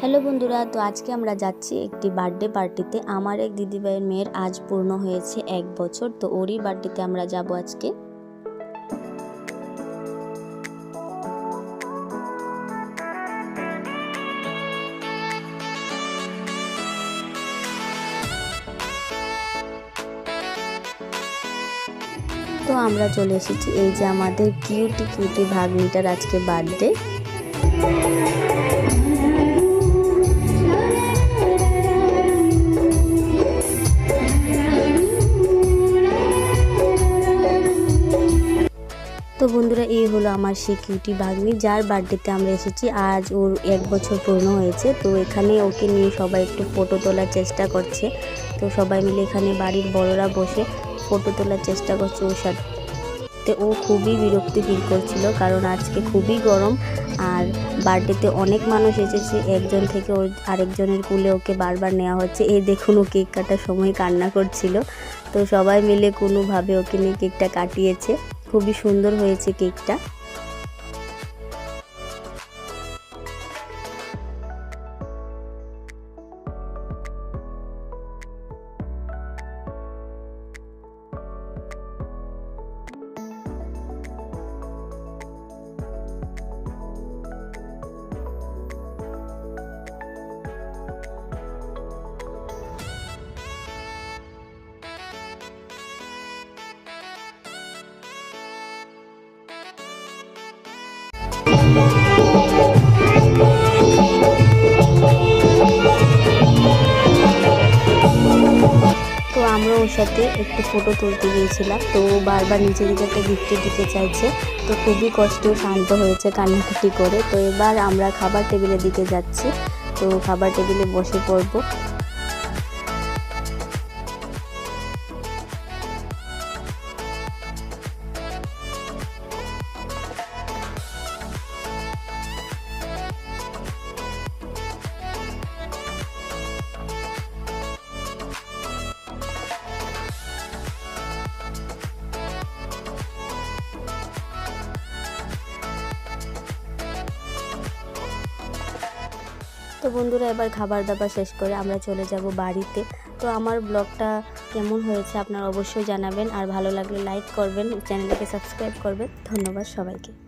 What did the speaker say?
Hello বন্ধুরা, তো আজকে আমরা যাচ্ছি একটি বার্থডে পার্টিতে। আমার এক দিদিভাইয়ের মেয়ের আজ পূর্ণ হয়েছে এক বছর, তো ওরই বার্থডেতে আমরা যাব আজকে। তো আমরা চলে এসেছি, এই যে আমাদের কিউটি কিউটি ভাগ্নিটার আজকে বার্থডে। বন্ধুরা, এই হলো আমার সেই কিউটি বাগনি যার বার্থডেতে আমরা এসেছি। আজ ওর এক বছর পূর্ণ হয়েছে, তো এখানে ওকে নিয়ে সবাই একটু ফটো তোলার চেষ্টা করছে। তো সবাই মিলে এখানে বাড়ির বড়রা বসে ফটো তোলার চেষ্টা করছে ওর সাথে। ও খুবই বিরক্তি ফিল করছিল, কারণ আজকে খুবই গরম, আর বার্থডেতে অনেক মানুষ এসেছে। একজন থেকে ওর আরেকজনের কুলে ওকে বারবার নেওয়া হচ্ছে। এই দেখুন ও কেক কাটার সময় কান্না করছিল। তো সবাই মিলে কোনোভাবে ওকে নিয়ে কেকটা কাটিয়েছে। খুবই সুন্দর হয়েছে কেকটা। আমরা ওর সাথে একটু ফটো তুলতে গিয়েছিলাম। তো বারবার নিচে দিকে একটা দিতে চাইছে। তো খুবই কষ্ট, শান্ত হয়েছে কান্নাকাটি করে। তো এবার আমরা খাবার টেবিলের দিকে যাচ্ছি। তো খাবার টেবিলে বসে পড়ব। তো বন্ধুরা, এবার খাবার দাবার শেষ করে আমরা চলে যাব বাড়িতে। তো আমার ব্লগটা কেমন হয়েছে আপনারা অবশ্যই জানাবেন। আর ভালো লাগলে লাইক করবেন, চ্যানেলটাকে সাবস্ক্রাইব করবেন। ধন্যবাদ সবাইকে।